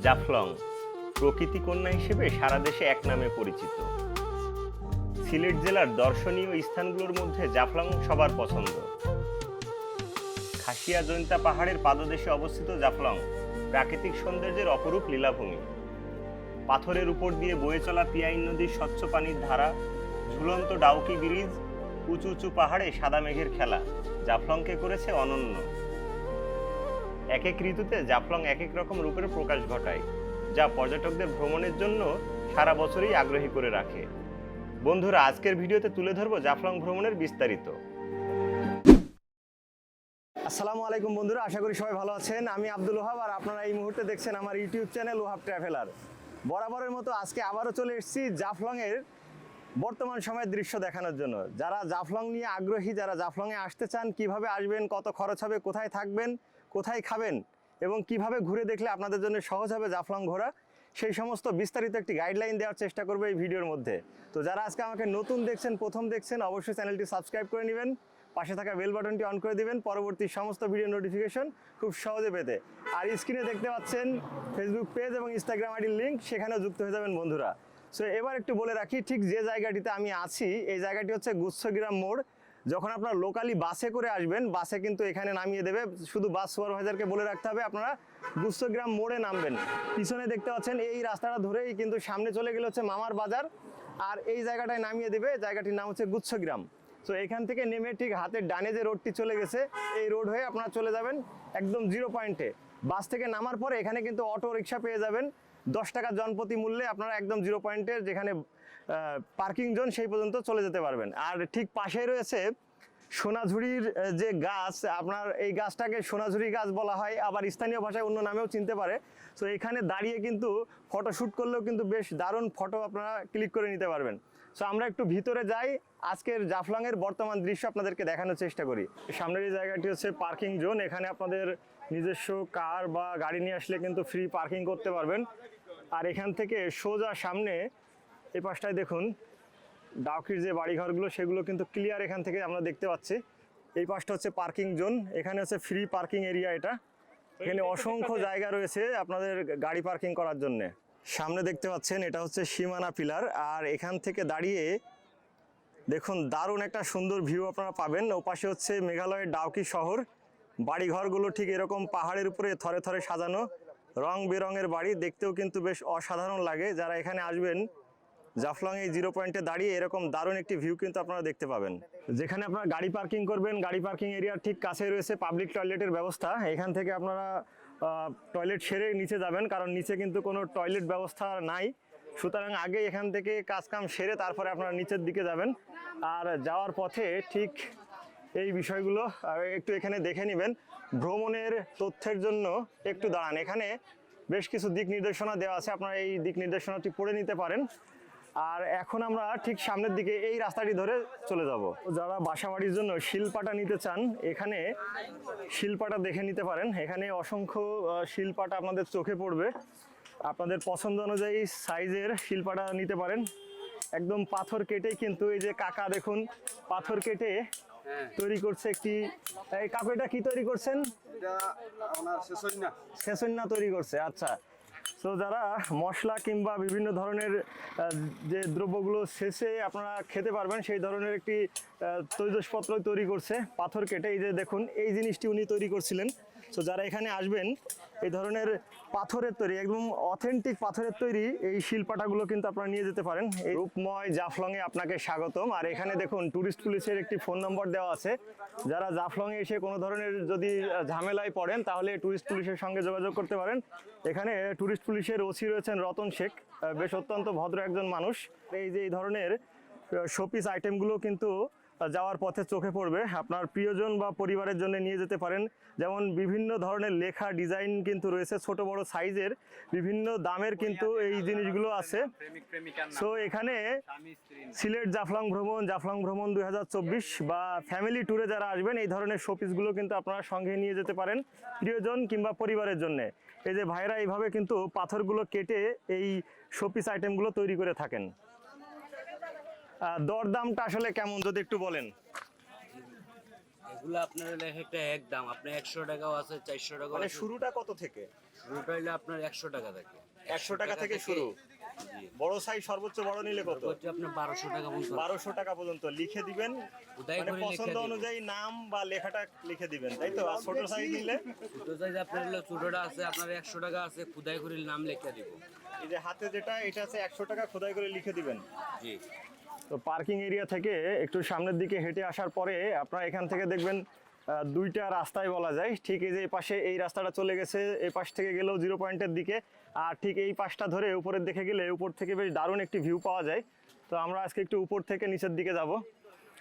জাফলং, প্রকৃতি কন্যা হিসেবে সারা দেশে এক নামে পরিচিত। সিলেট জেলার দর্শনীয় স্থানগুলোর মধ্যে জাফলং সবার পছন্দ। খাসিয়া জৈন্তা পাহাড়ের পাদদেশে অবস্থিত জাফলং প্রাকৃতিক সৌন্দর্যের অপরূপ লীলাভূমি। পাথরের উপর দিয়ে বয়ে চলা পিয়াইন নদীর স্বচ্ছ পানির ধারা, ঝুলন্ত ডাউকি ব্রিজ, উঁচু উঁচু পাহাড়ে সাদা মেঘের খেলা, জাফলংকে করেছে অনন্য। এক এক ঋতুতে জাফলং এক এক রকম রূপের প্রকাশ ঘটায়, যা পর্যটকদের ভ্রমণের জন্য সারা বছরই আগ্রহী করে রাখে। বন্ধুরা, আজকের ভিডিওতে তুলে ধরবো জাফলং ভ্রমণের বিস্তারিত। আসসালামু আলাইকুম বন্ধুরা, আশা করি সবাই ভালো আছেন। আমি আব্দুল ওহাব আর আপনারা এই মুহূর্তে দেখছেন আমার ইউটিউব চ্যানেল ওহাব ট্রাভেলার। বরাবরের মতো আজকে আবারও চলে এসেছি জাফলংয়ের বর্তমান সময়ের দৃশ্য দেখানোর জন্য। যারা জাফলং নিয়ে আগ্রহী, যারা জাফলংয়ে আসতে চান, কীভাবে আসবেন, কত খরচ হবে, কোথায় থাকবেন কোথায় খাবেন এবং কীভাবে ঘুরে দেখলে আপনাদের জন্য সহজ হবে জাফলং ঘোরা, সেই সমস্ত বিস্তারিত একটি গাইডলাইন দেওয়ার চেষ্টা করব এই ভিডিওর মধ্যে। তো যারা আজকে আমাকে নতুন দেখছেন, প্রথম দেখছেন, অবশ্যই চ্যানেলটি সাবস্ক্রাইব করে নেবেন, পাশে থাকা বেল বাটনটি অন করে দিবেন, পরবর্তী সমস্ত ভিডিও নোটিফিকেশন খুব সহজে পেতে। আর স্ক্রিনে দেখতে পাচ্ছেন ফেসবুক পেজ এবং ইনস্টাগ্রাম আইডির লিঙ্ক সেখানেও যুক্ত হয়ে যাবেন বন্ধুরা। সো এবার একটু বলে রাখি, ঠিক যে জায়গাটিতে আমি আছি, এই জায়গাটি হচ্ছে গুচ্ছগ্রাম মোড়। যখন আপনারা লোকালি বাসে করে আসবেন বাসে কিন্তু এখানে নামিয়ে দেবে। শুধু বাস সুপারভাইজারকে বলে রাখতে হবে, আপনারা গুচ্ছগ্রাম মোড়ে নামবেন। পিছনে দেখতে পাচ্ছেন, এই রাস্তাটা ধরেই কিন্তু সামনে চলে গেলে হচ্ছে মামার বাজার, আর এই জায়গাটায় নামিয়ে দেবে। জায়গাটির নাম হচ্ছে গুচ্ছগ্রাম। তো এখান থেকে নেমে ঠিক হাতের ডানে যে রোডটি চলে গেছে, এই রোড হয়ে আপনারা চলে যাবেন একদম জিরো পয়েন্টে বাস থেকে নামার পরে এখানে কিন্তু অটো রিক্সা পেয়ে যাবেন। দশ টাকা জনপ্রতি মূল্যে আপনারা একদম জিরো পয়েন্টে যেখানে পার্কিং জোন সেই পর্যন্ত চলে যেতে পারবেন। আর ঠিক পাশেই রয়েছে সোনাঝুরির যে গাছ, আপনার এই গাছটাকে সোনাঝুরি গাছ বলা হয়, আবার স্থানীয় ভাষায় অন্য নামেও চিনতে পারে। তো এখানে দাঁড়িয়ে কিন্তু ফটো শ্যুট করলেও কিন্তু বেশ দারুণ ফটো আপনারা ক্লিক করে নিতে পারবেন। সো আমরা একটু ভিতরে যাই। আজকের জাফলংয়ের বর্তমান দৃশ্য আপনাদেরকে দেখানোর চেষ্টা করি। সামনের এই জায়গাটি হচ্ছে পার্কিং জোন। এখানে আপনাদের নিজস্ব কার বা গাড়ি নিয়ে আসলে কিন্তু ফ্রি পার্কিং করতে পারবেন। আর এখান থেকে সোজা সামনে এই পাশটায় দেখুন ডাউকির যে বাড়িঘরগুলো সেগুলো কিন্তু ক্লিয়ার এখান থেকে আমরা দেখতে পাচ্ছি। এই পাশটা হচ্ছে পার্কিং জোন এখানে হচ্ছে ফ্রি পার্কিং এরিয়া এটা। এখানে অসংখ্য জায়গা রয়েছে আপনাদের গাড়ি পার্কিং করার জন্যে। সামনে দেখতে পাচ্ছেন এটা হচ্ছে সীমানা পিলার আর এখান থেকে দাঁড়িয়ে দেখুন দারুণ একটা সুন্দর ভিউ আপনারা পাবেন। ও পাশে হচ্ছে মেঘালয়ের ডাউকি শহর। বাড়িঘরগুলো ঠিক এরকম পাহাড়ের উপরে থরে থরে সাজানো। রং বেরঙের বাড়ি দেখতেও কিন্তু বেশ অসাধারণ লাগে। যারা এখানে আসবেন জাফলং এই জিরো পয়েন্টে দাঁড়িয়ে এরকম দারুণ একটি ভিউ কিন্তু আপনারা দেখতে পাবেন। যেখানে আপনারা গাড়ি পার্কিং করবেন, গাড়ি পার্কিং এরিয়ার ঠিক কাছে রয়েছে পাবলিক টয়লেটের ব্যবস্থা। এখান থেকে আপনারা টয়লেট সেরে নিচে যাবেন, কারণ নিচে কিন্তু কোনো টয়লেট ব্যবস্থা নাই। সুতরাং আগে এখান থেকে কাজ কাম সেরে তারপরে আপনারা নিচের দিকে যাবেন। আর যাওয়ার পথে ঠিক এই বিষয়গুলো একটু এখানে দেখে নেবেন। ভ্রমণের তথ্যের জন্য একটু দাঁড়ান। এখানে বেশ কিছু দিক নির্দেশনা দেওয়া আছে। আপনারা এই দিক নির্দেশনাটি পড়ে নিতে পারেন। আর এখন আমরা ঠিক সামনের দিকে এই রাস্তাটি ধরে চলে যাব। যারা বাসাবাড়ির জন্য শিলপাটা নিতে চান এখানে শিলপাটা দেখে নিতে পারেন। এখানে অসংখ্য শিলপাটা আপনাদের চোখে পড়বে। আপনাদের পছন্দ অনুযায়ী সাইজের শিলপাটা নিতে পারেন। একদম পাথর কেটে কিন্তু এই যে কাকা দেখুন পাথর কেটে তৈরি করছে একটি এই কাকু এটা কি তৈরি করছেন? হয় না তৈরি করছে আচ্ছা। তো যারা মশলা কিংবা বিভিন্ন ধরনের যে দ্রব্যগুলো শেষে আপনারা খেতে পারবেন, সেই ধরনের একটি তৈজসপত্র তৈরি করছে, পাথর কেটে। এই যে দেখুন, এই জিনিসটি উনি তৈরি করছিলেন। তো যারা এখানে আসবেন, এই ধরনের পাথরের তৈরি, একদম অথেন্টিক পাথরের তৈরি এই শিল্পাটাগুলো কিন্তু আপনারা নিয়ে যেতে পারেন। এই রূপময় জাফলংয়ে আপনাকে স্বাগতম। আর এখানে দেখুন ট্যুরিস্ট পুলিশের একটি ফোন নম্বর দেওয়া আছে। যারা জাফলংয়ে এসে কোনো ধরনের যদি ঝামেলায় পড়েন, তাহলে ট্যুরিস্ট পুলিশের সঙ্গে যোগাযোগ করতে পারেন। এখানে ট্যুরিস্ট পুলিশের ওসি রয়েছেন রতন শেখ বেশ অত্যন্ত ভদ্র একজন মানুষ। এই যে এই ধরনের শোপিস আইটেমগুলো কিন্তু যাওয়ার পথে চোখে পড়বে। আপনার প্রিয়জন বা পরিবারের জন্য নিয়ে যেতে পারেন। যেমন বিভিন্ন ধরনের লেখা ডিজাইন কিন্তু রয়েছে, ছোট বড় সাইজের। বিভিন্ন দামের কিন্তু এই জিনিসগুলো আছে। সো এখানে সিলেট জাফলং ভ্রমণ জাফলং ভ্রমণ দুই হাজার চব্বিশ বা ফ্যামিলি ট্যুরে যারা আসবেন, এই ধরনের শোপিসগুলো কিন্তু আপনারা সঙ্গে নিয়ে যেতে পারেন প্রিয়জন কিংবা পরিবারের জন্য। এই যে ভাইরা এইভাবে কিন্তু পাথরগুলো কেটে এই শোপিস আইটেমগুলো তৈরি করে থাকেন। দরদামটা আসলে কেমন যদি একটু বলেন? এগুলো আপনার একটা এক দাম। আপনার একশো টাকাও আছে চারশো টাকাও মানে শুরুটা কত থেকে? শুরুটা হলে আপনার একশো টাকা থাকে। একশো টাকা থেকে শুরু? বড় সাইজ সর্বোচ্চ বড় নিলে কত? আপনার বারোশো টাকা পর্যন্ত বারোশো টাকা পর্যন্ত। লিখে দিবেন। মানে পছন্দ অনুযায়ী নাম বা লেখাটা লিখে দিবেন তাই তো? আর ছোট সাইজ নিলে? ছোটো সাইজ আপনার হলো ছোটোটা আছে আপনার একশো টাকা আছে খুদাই করে নাম লিখে দিব। এই যে হাতে যেটা এটা আছে একশো টাকা খোদাই করে লিখে দিবেন। জি। তো পার্কিং এরিয়া থেকে একটু সামনের দিকে হেঁটে আসার পরে আপনারা এখান থেকে দেখবেন দুইটা রাস্তায় বলা যায়। ঠিক এই যে এই পাশে এই রাস্তাটা চলে গেছে, এই পাশ থেকে গেলেও জিরো পয়েন্টের দিকে। আর ঠিক এই পাশটা ধরে উপরের দিকে গেলে উপর থেকে বেশ দারুণ একটি ভিউ পাওয়া যায়। তো আমরা আজকে একটু উপর থেকে নিচের দিকে যাব।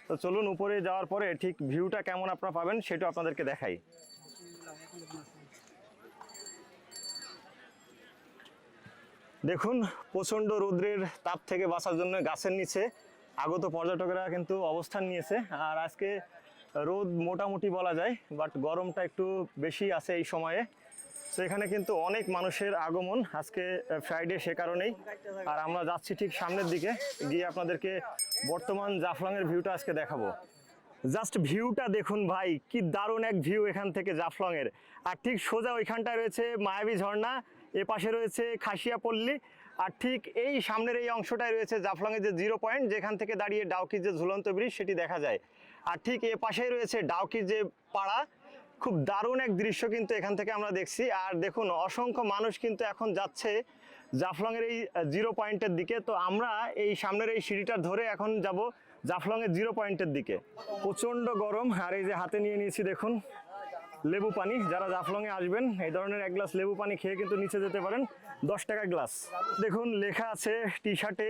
তো চলুন উপরে যাওয়ার পরে ঠিক ভিউটা কেমন আপনারা পাবেন সেটা আপনাদেরকে দেখাই। দেখুন, প্রচণ্ড রৌদ্রের তাপ থেকে বাঁচার জন্য গাছের নিচে আগত পর্যটকরা কিন্তু অবস্থান নিয়েছে। আর আজকে রোদ মোটামুটি বলা যায় বাট গরমটা একটু বেশি আছে এই সময়ে। তো এখানে কিন্তু অনেক মানুষের আগমন আজকে ফ্রাইডে সে কারণেই। আর আমরা যাচ্ছি ঠিক সামনের দিকে, গিয়ে আপনাদেরকে বর্তমান জাফলংয়ের ভিউটা আজকে দেখাবো। জাস্ট ভিউটা দেখুন ভাই, কি দারুণ এক ভিউ এখান থেকে জাফলংয়ের। আর ঠিক সোজা ওইখানটায় রয়েছে মায়াবী ঝর্ণা এ পাশে রয়েছে খাসিয়াপল্লী আর ঠিক এই সামনের এই অংশটায় রয়েছে জাফলংয়ের যে জিরো পয়েন্ট, যেখান থেকে দাঁড়িয়ে ডাউকির যে ঝুলন্ত ব্রিজ সেটি দেখা যায়। আর ঠিক এ পাশেই রয়েছে ডাউকির যে পাড়া, খুব দারুণ এক দৃশ্য কিন্তু এখান থেকে আমরা দেখছি। আর দেখুন, অসংখ্য মানুষ কিন্তু এখন যাচ্ছে জাফলংয়ের এই জিরো পয়েন্টের দিকে। তো আমরা এই সামনের এই সিঁড়িটা ধরে এখন যাব জাফলংয়ের জিরো পয়েন্টের দিকে। প্রচণ্ড গরম, আর এই যে হাতে নিয়ে নিয়েছি দেখুন লেবু পানি, যারা জাফলংয়ে আসবেন, এই ধরনের এক গ্লাস লেবু পানি খেয়ে কিন্তু নিচে যেতে পারেন। দশ টাকা গ্লাস। দেখুন, লেখা আছে টি শার্টে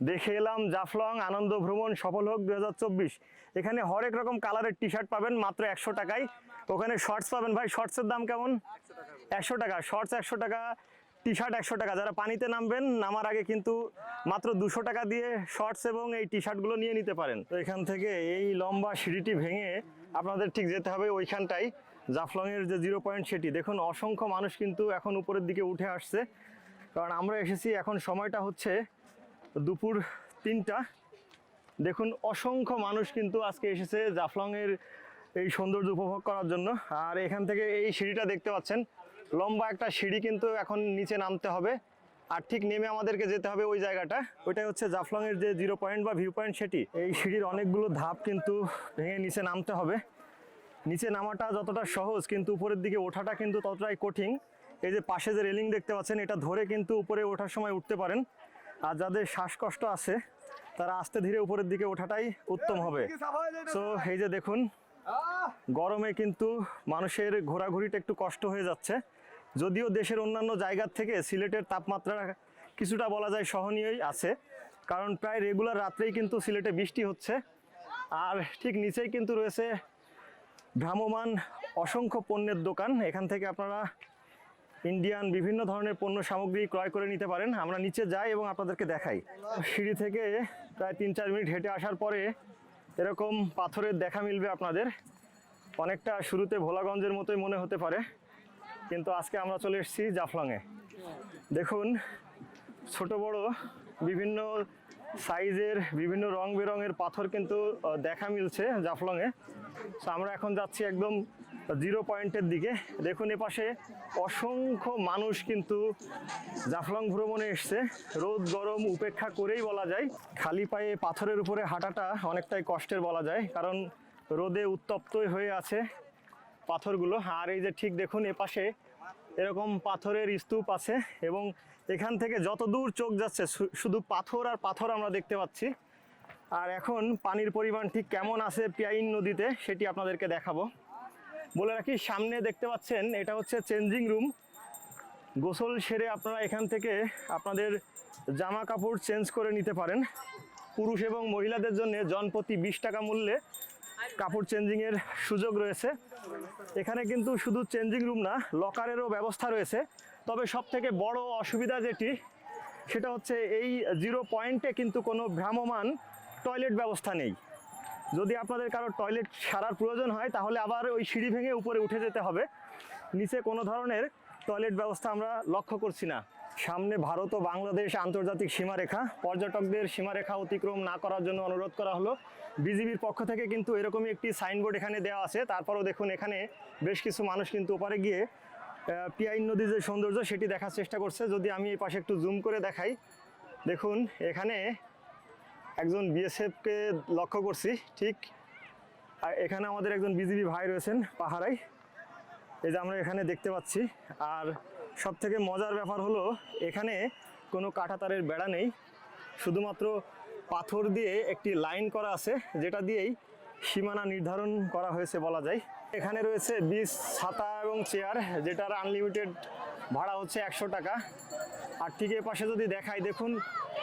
দেখে এলাম জাফলং, আনন্দ ভ্রমণ, সফল হোক দু হাজার চব্বিশ। এখানে হরেক রকম কালারের টি শার্ট পাবেন, মাত্র একশো টাকায়। ওখানে শর্টস পাবেন। ভাই শর্টসের দাম কেমন? একশো টাকা। শর্টস একশো টাকা টি শার্ট একশো টাকা। যারা পানিতে নামবেন, নামার আগে কিন্তু মাত্র দুশো টাকা দিয়ে শর্টস এবং এই টি শার্টগুলো নিয়ে নিতে পারেন। তো এখান থেকে এই লম্বা সিঁড়িটি ভেঙে আপনাদের ঠিক যেতে হবে ওইখানটাই জাফলংয়ের যে জিরো পয়েন্ট সেটি, দেখুন অসংখ্য মানুষ কিন্তু এখন উপরের দিকে উঠে আসছে। কারণ আমরা এসেছি, এখন সময়টা হচ্ছে দুপুর তিনটা। দেখুন অসংখ্য মানুষ কিন্তু আজকে এসেছে জাফলংয়ের এই সৌন্দর্য উপভোগ করার জন্য। আর এখান থেকে এই সিঁড়িটা দেখতে পাচ্ছেন, লম্বা একটা সিঁড়ি কিন্তু এখন নিচে নামতে হবে। আর ঠিক নেমে আমাদেরকে যেতে হবে ওই জায়গাটা। ওইটাই হচ্ছে জাফলংয়ের যে জিরো পয়েন্ট বা ভিউ পয়েন্ট সেটি। এই সিঁড়ির অনেকগুলো ধাপ কিন্তু ভেঙে নিচে নামতে হবে। নিচে নামাটা যতটা সহজ কিন্তু উপরের দিকে ওঠাটা কিন্তু ততটাই কঠিন। এই যে পাশে যে রেলিং দেখতে পাচ্ছেন এটা ধরে কিন্তু উপরে ওঠার সময় উঠতে পারেন। আর যাদের শ্বাসকষ্ট আছে তারা আস্তে ধীরে উপরের দিকে ওঠাটাই উত্তম হবে। সো এই যে দেখুন গরমে কিন্তু মানুষের ঘোরাঘুরিটা একটু কষ্ট হয়ে যাচ্ছে। যদিও দেশের অন্যান্য জায়গার থেকে সিলেটের তাপমাত্রা কিছুটা বলা যায় সহনীয়ই আছে কারণ প্রায় রেগুলার রাত্রেই কিন্তু সিলেটে বৃষ্টি হচ্ছে। আর ঠিক নিচেই কিন্তু রয়েছে ভ্রাম্যমান অসংখ্য পণ্যের দোকান। এখান থেকে আপনারা ইন্ডিয়ান বিভিন্ন ধরনের পণ্য সামগ্রী ক্রয় করে নিতে পারেন। আমরা নিচে যাই এবং আপনাদেরকে দেখাই। সিঁড়ি থেকে প্রায় তিন চার মিনিট হেঁটে আসার পরে এরকম পাথরের দেখা মিলবে আপনাদের। অনেকটা শুরুতে ভোলাগঞ্জের মতোই মনে হতে পারে। কিন্তু আজকে আমরা চলে এসেছি জাফলংয়ে। দেখুন, ছোট বড় বিভিন্ন সাইজের, বিভিন্ন রং বেরঙের পাথর কিন্তু দেখা মিলছে জাফলংয়ে। তো আমরা এখন যাচ্ছি একদম জিরো পয়েন্টের দিকে। দেখুন এপাশে অসংখ্য মানুষ কিন্তু জাফলং ভ্রমণে এসছে। রোদ, গরম উপেক্ষা করেই বলা যায়। খালি পায়ে পাথরের উপরে হাঁটাটা অনেকটাই কষ্টের বলা যায়, কারণ রোদে উত্তপ্তই হয়ে আছে পাথরগুলো। আর এই যে ঠিক দেখুন এপাশে এরকম পাথরের স্তূপ আছে এবং এখান থেকে যত দূর চোখ যাচ্ছে শুধু পাথর আর পাথর আমরা দেখতে পাচ্ছি। আর এখন পানির পরিমাণ ঠিক কেমন আছে পিয়াইন নদীতে সেটি আপনাদেরকে দেখাবো। বলে রাখি, সামনে দেখতে পাচ্ছেন, এটা হচ্ছে চেঞ্জিং রুম গোসল সেরে আপনারা এখান থেকে আপনাদের জামা কাপড় চেঞ্জ করে নিতে পারেন। পুরুষ এবং মহিলাদের জন্য জনপ্রতি বিশ টাকা মূল্যে কাপড় চেঞ্জিংয়ের সুযোগ রয়েছে। এখানে কিন্তু শুধু চেঞ্জিং রুম না, লকারেরও ব্যবস্থা রয়েছে। তবে সব থেকে বড় অসুবিধা যেটি, সেটা হচ্ছে এই জিরো পয়েন্টে কিন্তু কোনো ভ্রাম্যমান টয়লেট ব্যবস্থা নেই। যদি আপনাদের কারও টয়লেট সারার প্রয়োজন হয়, তাহলে আবার ওই সিঁড়ি ভেঙে উপরে উঠে যেতে হবে। নিচে কোনো ধরনের টয়লেট ব্যবস্থা আমরা লক্ষ্য করছি না। সামনে ভারত ও বাংলাদেশ আন্তর্জাতিক সীমারেখা। পর্যটকদের সীমারেখা অতিক্রম না করার জন্য অনুরোধ করা হলো। বিজিবির পক্ষ থেকে কিন্তু এরকমই একটি সাইনবোর্ড এখানে দেওয়া আছে। তারপরেও দেখুন, এখানে বেশ কিছু মানুষ কিন্তু ওপারে গিয়ে পিয়াইন নদীর যে সৌন্দর্য, সেটি দেখার চেষ্টা করছে। যদি আমি এই পাশে একটু জুম করে দেখাই। দেখুন, এখানে একজন বিএসএফকে লক্ষ্য করছি, ঠিক? আর এখানে আমাদের একজন বিজিবি ভাই রয়েছেন পাহাড়ায় এই যে আমরা এখানে দেখতে পাচ্ছি। আর সব থেকে মজার ব্যাপার হলো, এখানে কোনো কাঁটাতারের বেড়া নেই। শুধুমাত্র পাথর দিয়ে একটি লাইন করা আছে, যেটা দিয়েই সীমানা নির্ধারণ করা হয়েছে বলা যায়। এখানে রয়েছে বিশ, ছাতা এবং চেয়ার, যেটার আনলিমিটেড ভাড়া হচ্ছে একশো টাকা। আর ঠিক এ পাশে যদি দেখাই, দেখুন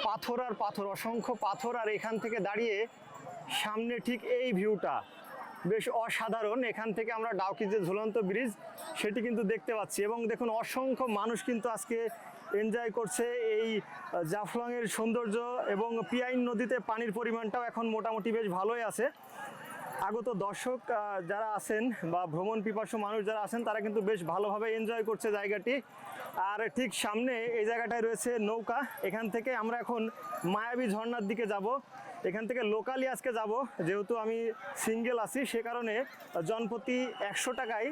পাথর আর পাথর, অসংখ্য পাথর, আর এখান থেকে দাঁড়িয়ে সামনে ঠিক এই ভিউটা। বেশ অসাধারণ, এখান থেকে আমরা ডাউকি যে ঝুলন্ত ব্রিজ, সেটি কিন্তু দেখতে পাচ্ছি। এবং দেখুন, অসংখ্য মানুষ কিন্তু আজকে এনজয় করছে এই জাফলংয়ের সৌন্দর্য এবং পিয়াইন নদীতে পানির পরিমাণটাও এখন মোটামুটি বেশ ভালোই আছে। আগত দর্শক যারা আছেন বা ভ্রমণ পিপাসু মানুষ যারা আছেন, তারা কিন্তু বেশ ভালোভাবে এনজয় করছে জায়গাটি। আর ঠিক সামনে এই জায়গাটায় রয়েছে নৌকা। এখান থেকে আমরা এখন মায়াবী ঝর্নার দিকে যাব। এখান থেকে লোকালি আজকে যাব। যেহেতু আমি সিঙ্গেল আছি, সে কারণে জনপ্রতি একশো টাকায়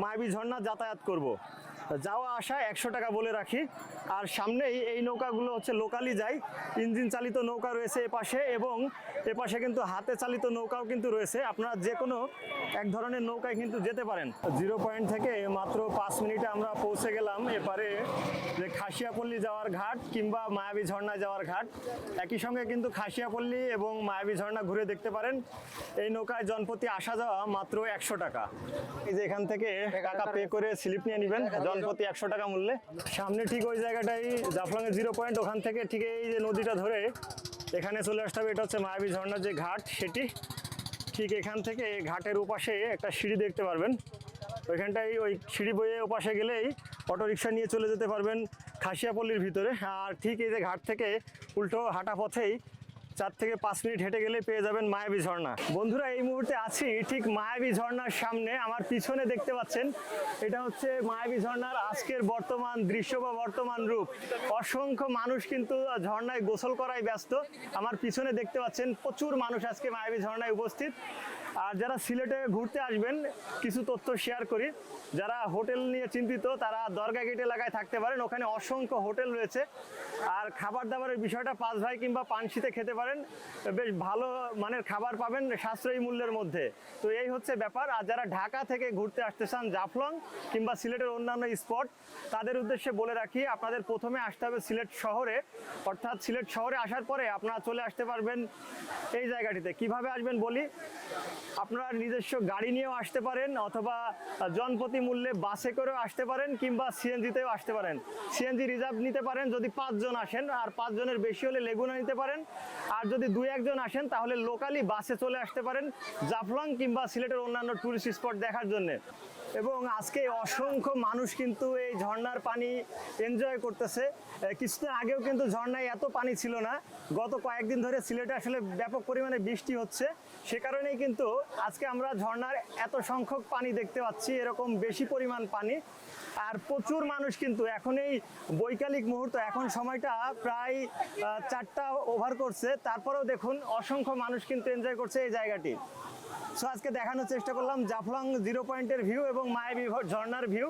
মায়াবী ঝর্ণা যাতায়াত করব। যাওয়া আসা একশো টাকা বলে রাখি। আর সামনেই এই নৌকাগুলো হচ্ছে লোকালি যায়। ইঞ্জিন চালিত নৌকা রয়েছে এ পাশে এবং এ পাশে কিন্তু হাতে চালিত নৌকাও কিন্তু রয়েছে। আপনারা যে কোনো এক ধরনের নৌকায় কিন্তু যেতে পারেন। জিরো পয়েন্ট থেকে মাত্র পাঁচ মিনিটে আমরা পৌঁছে গেলাম এপারে যে খাসিয়াপল্লী যাওয়ার ঘাট কিংবা মায়াবী ঝর্ণায় যাওয়ার ঘাট। একই সঙ্গে কিন্তু খাসিয়াপল্লী এবং মায়াবী ঝর্ণা ঘুরে দেখতে পারেন। এই নৌকায় জনপ্রতি আসা যাওয়া মাত্র একশো টাকা। এই যে এখান থেকে টাকা পে করে স্লিপ নিয়ে নেবেন। জনপ্রতি একশো টাকা মূল্যে। সামনে ঠিক ওই জায়গাটাই, জাফলংয়ের জিরো পয়েন্ট ওখান থেকে ঠিক এই যে নদীটা ধরে এখানে চলে আসতে হবে। এটা হচ্ছে মায়াবী ঝর্ণার যে ঘাট, সেটি ঠিক এখান থেকে ঘাটের ওপাশে একটা সিঁড়ি দেখতে পারবেন। ওইখানটায় ওই সিঁড়ি বয়ে ওপাশে গেলেই অটো রিক্সা নিয়ে চলে যেতে পারবেন খাসিয়াপল্লির ভিতরে। আর ঠিক এই যে ঘাট থেকে উল্টো হাঁটা পথেই চার থেকে পাঁচ মিনিট হেঁটে গেলে পেয়ে যাবেন মায়াবী ঝর্ণা। বন্ধুরা, এই মুহূর্তে আছি ঠিক মায়াবী ঝর্ণার সামনে। আমার পিছনে দেখতে পাচ্ছেন, এটা হচ্ছে মায়াবী ঝর্ণার আজকের বর্তমান দৃশ্য বা বর্তমান রূপ। অসংখ্য মানুষ কিন্তু ঝর্ণায় গোসল করায় ব্যস্ত। আমার পিছনে দেখতে পাচ্ছেন, প্রচুর মানুষ আজকে মায়াবী ঝর্ণায় উপস্থিত। আর যারা সিলেটে ঘুরতে আসবেন, কিছু তথ্য শেয়ার করি। যারা হোটেল নিয়ে চিন্তিত, তারা দরগা গেট এলাকায় থাকতে পারেন। ওখানে অসংখ্য হোটেল রয়েছে। আর খাবার দাবারের বিষয়টা পাঁচ ভাই কিংবা পানশিতে খেতে পারেন। বেশ ভালো মানের খাবার পাবেন সাশ্রয়ী মূল্যের মধ্যে। তো এই হচ্ছে ব্যাপার। আর যারা ঢাকা থেকে ঘুরতে আসতে চান, জাফলং কিংবা সিলেটের অন্যান্য স্পট, তাদের উদ্দেশ্যে বলে রাখি, আপনাদের প্রথমে আসতে হবে সিলেট শহরে। অর্থাৎ সিলেট শহরে আসার পরে আপনারা চলে আসতে পারবেন এই জায়গাটিতে। কীভাবে আসবেন বলি? আপনারা নিজস্ব গাড়ি নিয়েও আসতে পারেন অথবা জনপ্রতি মূল্যে বাসে করেও আসতে পারেন কিংবা সিএনজিতেও আসতে পারেন। সিএনজি রিজার্ভ নিতে পারেন যদি পাঁচজন আসেন, আর পাঁচজনের বেশি হলে লেগুনা নিতে পারেন। আর যদি দুই একজন আসেন, তাহলে লোকালি বাসে চলে আসতে পারেন জাফলং কিংবা সিলেটের অন্যান্য টুরিস্ট স্পট দেখার জন্য। এবং আজকে অসংখ্য মানুষ কিন্তু এই ঝর্ণার পানি এনজয় করতেছে। কিছুদিন আগেও কিন্তু ঝর্ণায় এত পানি ছিল না। গত কয়েকদিন ধরে সিলেটে আসলে ব্যাপক পরিমাণে বৃষ্টি হচ্ছে। সে কারণেই কিন্তু আজকে আমরা ঝর্ণার এত সংখ্যক পানি দেখতে পাচ্ছি, এরকম বেশি পরিমাণ পানি। আর প্রচুর মানুষ কিন্তু এখন এই বৈকালিক মুহূর্ত, এখন সময়টা প্রায় চারটা ওভার করছে। তারপরেও দেখুন অসংখ্য মানুষ কিন্তু এনজয় করছে এই জায়গাটি। সো আজকে দেখানোর চেষ্টা করলাম জাফলং জিরো পয়েন্টের ভিউ এবং মায়াবী ঝর্ণার ভিউ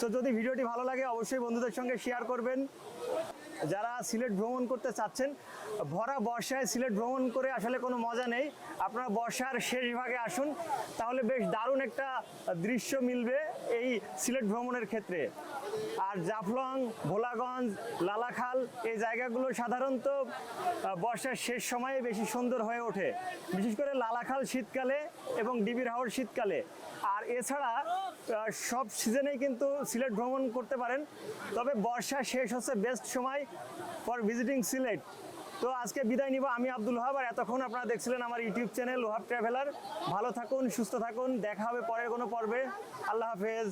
সো যদি ভিডিওটি ভালো লাগে, অবশ্যই বন্ধুদের সঙ্গে শেয়ার করবেন। যারা সিলেট ভ্রমণ করতে চাচ্ছেন, ভরা বর্ষায় সিলেট ভ্রমণ করে আসলে কোনো মজা নেই। আপনারা বর্ষার শেষ ভাগে আসুন, তাহলে বেশ দারুণ একটা দৃশ্য মিলবে এই সিলেট ভ্রমণের ক্ষেত্রে। আর জাফলং, ভোলাগঞ্জ, লালাখাল, এই জায়গাগুলো সাধারণত বর্ষার শেষ সময়ে বেশি সুন্দর হয়ে ওঠে। বিশেষ করে লালাখাল শীতকালে এবং ডিবির হাওর শীতকালে। আর এছাড়া সব সিজনেই কিন্তু সিলেট ভ্রমণ করতে পারেন। তবে বর্ষা শেষ হচ্ছে বেস্ট সময় ফর ভিজিটিং সিলেট। তো আজকে বিদায় নিব আমি আব্দুল ওহাব। আর এতক্ষণ আপনারা দেখছিলেন আমার ইউটিউব চ্যানেল ওহাব ট্রাভেলার। ভালো থাকুন, সুস্থ থাকুন। দেখা হবে পরের কোনো পর্বে। আল্লাহ হাফেজ।